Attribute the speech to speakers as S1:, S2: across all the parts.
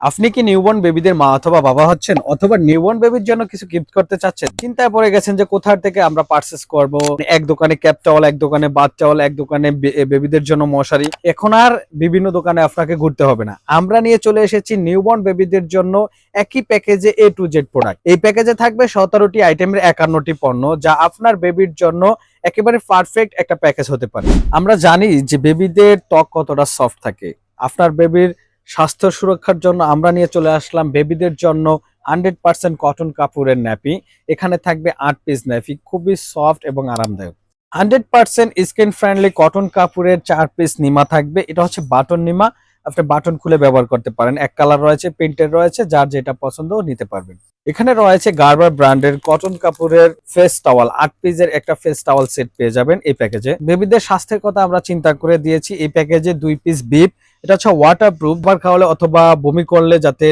S1: আপনি কি নিউবর্ন বেবিদের মা অথবা বাবা হচ্ছেন? অথবা নিউবর্ন বেবির জন্য কিছু গিফট করতে চাচ্ছেন? চিন্তায় পড়ে গেছেন যে কোথার থেকে আমরা পার্সেস করব? এক দোকানে ক্যাপ টাওয়াল এক দোকানে বাদ টাওয়াল এক দোকানে বেবিদের জন্য মশারি। এখন আর বিভিন্ন দোকানে আপনাকে ঘুরতে হবে না। আমরা নিয়ে চলে এসেছি নিউবর্ন বেবিদের জন্য একই প্যাকেজে এ টু জেড প্রোডাক্ট এই প্যাকেজে থাকবে সতেরোটি আইটেমের একান্নটি পণ্য, যা আপনার বেবির জন্য একেবারে পারফেক্ট একটা প্যাকেজ হতে পারে। আমরা জানি যে বেবিদের ত্বক কতটা সফট থাকে। আপনার বেবির স্বাস্থ্য সুরক্ষার জন্য আমরা নিয়ে চলে আসলাম বেবিদের জন্য হান্ড্রেড পার্সেন্ট কটন কাপড়ের ন্যাপি এখানে থাকবে আট পিস ন্যাপি খুবই সফট এবং আরামদায়ক। Hundred percent skin friendly cotton কাপড়ের চার পিস নিমা থাকবে। এটা হচ্ছে বাটন নিমা। আপনি বাটন খুলে ব্যবহার করতে পারেন। এক কালার রয়েছে প্রিন্টের রয়েছে, যার যেটা পছন্দ নিতে পারবেন। এখানে রয়েছে গার্বার ব্র্যান্ডের কটন কাপড়ের ফেস টাওয়াল আট পিসের একটা ফেস টাওয়াল সেট পেয়ে যাবেন এই প্যাকেজে বেবিদের স্বাস্থ্যের কথা আমরা চিন্তা করে দিয়েছি, এই প্যাকেজে দুই পিস বিপ এটা হচ্ছে ওয়াটার প্রুফ বার খাওয়ালে অথবা বমি করলে যাতে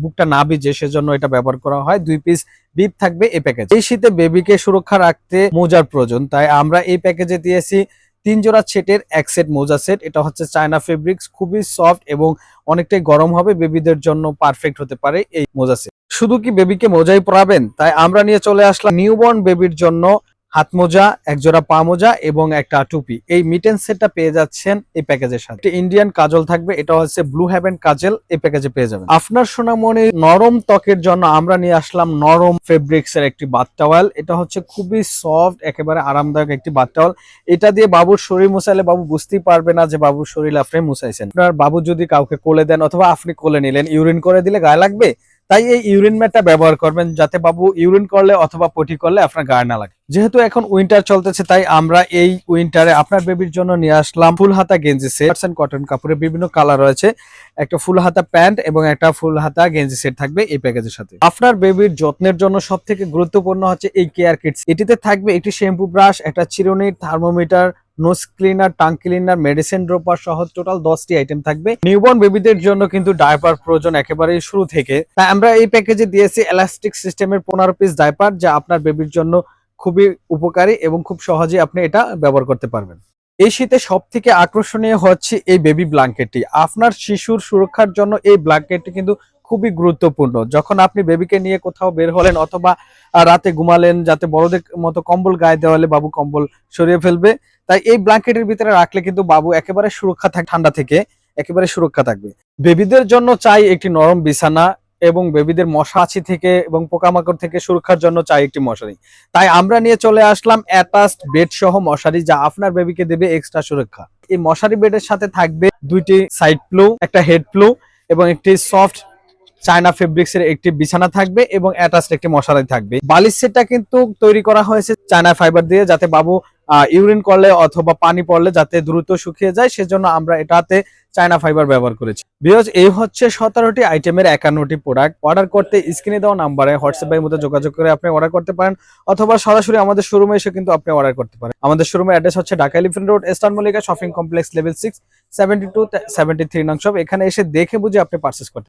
S1: বুকটা না ভিজে সেজন্য এটা ব্যবহার করা হয়। দুই পিস বিপ থাকবে এই প্যাকেজ এই শীতে বেবিকে সুরক্ষা রাখতে মোজার প্রয়োজন, তাই আমরা এই প্যাকেজে দিয়েছি তিন জোড়া ছেটের এক সেট মোজা সেট। এটা হচ্ছে চায়না ফেব্রিক্স খুবই সফট এবং অনেকটাই গরম হবে। বেবিদের জন্য পারফেক্ট হতে পারে এই মোজা সেট। শুধু কি বেবিকে মোজাই পরাবেন? তাই আমরা নিয়ে চলে আসলাম নিউবর্ন বেবির জন্য হাত মোজা, এক জোড়া পা মোজা এবং একটা টুপি। এই মিটেন সেটটা পেয়ে যাচ্ছেন এই প্যাকেজের সাথে। ইন্ডিয়ান কাজল থাকবে, এটা হচ্ছে ব্লু হ্যাভেন কাজল, এই প্যাকেজে পেয়ে যাবেন। আপনার সোনামণির নরম ত্বকের জন্য আমরা নিয়ে আসলাম নরম ফেব্রিক্স এর একটি বাথ টাওয়াল। এটা হচ্ছে খুবই সফট, একেবারে আরামদায়ক একটি বাথ টাওয়াল। এটা দিয়ে বাবুর শরীর মুছাইলে বাবু বুঝতেই পারবে না যে বাবুর শরীর আপনি মুছাইছেন। আপনার বাবু যদি কাউকে কোলে দেন অথবা আপনি কোলে নিলেন, ইউরিন করে দিলে গায়ে লাগবে, তাই এই ইউরিন ম্যাটটা ব্যবহার করবেন, যাতে বাবু ইউরিন করলে অথবা পটি করলে আপনার গায়ে না লাগে। যেহেতু এখন উইন্টার চলতেছে, তাই আমরা এই উইন্টারে আপনার বেবির জন্য নিয়ে আসলাম ফুল হাতা গেঞ্জি সেট পার্সেন্ট কটন কাপড়ের বিভিন্ন কালার রয়েছে। একটা ফুল হাতা প্যান্ট এবং একটা ফুল হাতা গেঞ্জি সেট থাকবে এই প্যাকেজের সাথে। আপনার বেবির যত্নের জন্য সব থেকে গুরুত্বপূর্ণ হচ্ছে এই কেয়ার কিটস এটিতে থাকবে একটি শ্যাম্পু ব্রাশ একটা চিরুনি thermometer nose cleaner tongue cleaner medicine dropper সহ টোটাল দশটি আইটেম থাকবে। নিউবর্ন বেবিদের জন্য কিন্তু ডাইপার প্রয়োজন একেবারেই শুরু থেকে। তাই আমরা এই প্যাকেজে দিয়েছি এলাস্টিক সিস্টেমের পনেরো পিস ডাইপার যা আপনার বেবির জন্য খুবই উপকারী এবং খুব সহজে আপনি এটা ব্যবহার করতে পারবেন। এই শীতে সব থেকে আকর্ষণীয় হচ্ছে এই বেবি ব্ল্যাঙ্কেটটি আপনার শিশুর সুরক্ষার জন্য এই ব্ল্যাঙ্কেটটি কিন্তু খুবই গুরুত্বপূর্ণ। যখন আপনি বেবিকে নিয়ে কোথাও বের হলেন অথবা রাতে ঘুমালেন যাতে বড়দের মতো কম্বল গায়ে দেওয়া হলে বাবু কম্বল সরিয়ে ফেলবে, তাই এই ব্ল্যাঙ্কেটের ভিতরে রাখলে কিন্তু বাবু একেবারে সুরক্ষা থাকে, ঠান্ডা থেকে একেবারে সুরক্ষা থাকবে। বেবিদের জন্য চাই একটি নরম বিছানা এবং বেবিদের মশাছি থেকে এবং পোকামাকড় থেকে সুরক্ষার জন্য চাই একটি মশারি। তাই আমরা নিয়ে চলে আসলাম অ্যাটাচড বেড সহ মশারি যা আপনার বেবিকে দেবে এক্সট্রা সুরক্ষা। এই মশারি বেডের সাথে থাকবে দুইটি সাইড প্লু একটা হেড প্লু এবং একটি সফট চায়না ফেব্রিক্স এর একটি বিছানা থাকবে এবং অ্যাটাচড একটি মশারি থাকবে। বালিশ সেটটা কিন্তু তৈরি করা হয়েছে চায়না ফাইবার দিয়ে যাতে বাবু ইউরিন করলে অথবা পানি পড়লে যাতে দ্রুত শুকিয়ে যায়, সেজন্য আমরা এটাতে চায়না ফাইবার ব্যবহার করেছি। বিকজ এই হচ্ছে সতেরোটি আইটেমের একান্নটি প্রোডাক্ট অর্ডার করতে স্ক্রিনে দেওয়া নাম্বারে হোয়াটসঅ্যাপের মধ্যে যোগাযোগ করে আপনি অর্ডার করতে পারেন, অথবা সরাসরি আমাদের শোরুমে এসে কিন্তু আপনি অর্ডার করতে পারেন। আমাদের শোরুমের অ্যাড্রেস হচ্ছে Dhaka elephant road eastern Mallika shopping complex level six seventy two seventy three নং এখানে এসে দেখে বুঝে আপনি পার্চেস করতে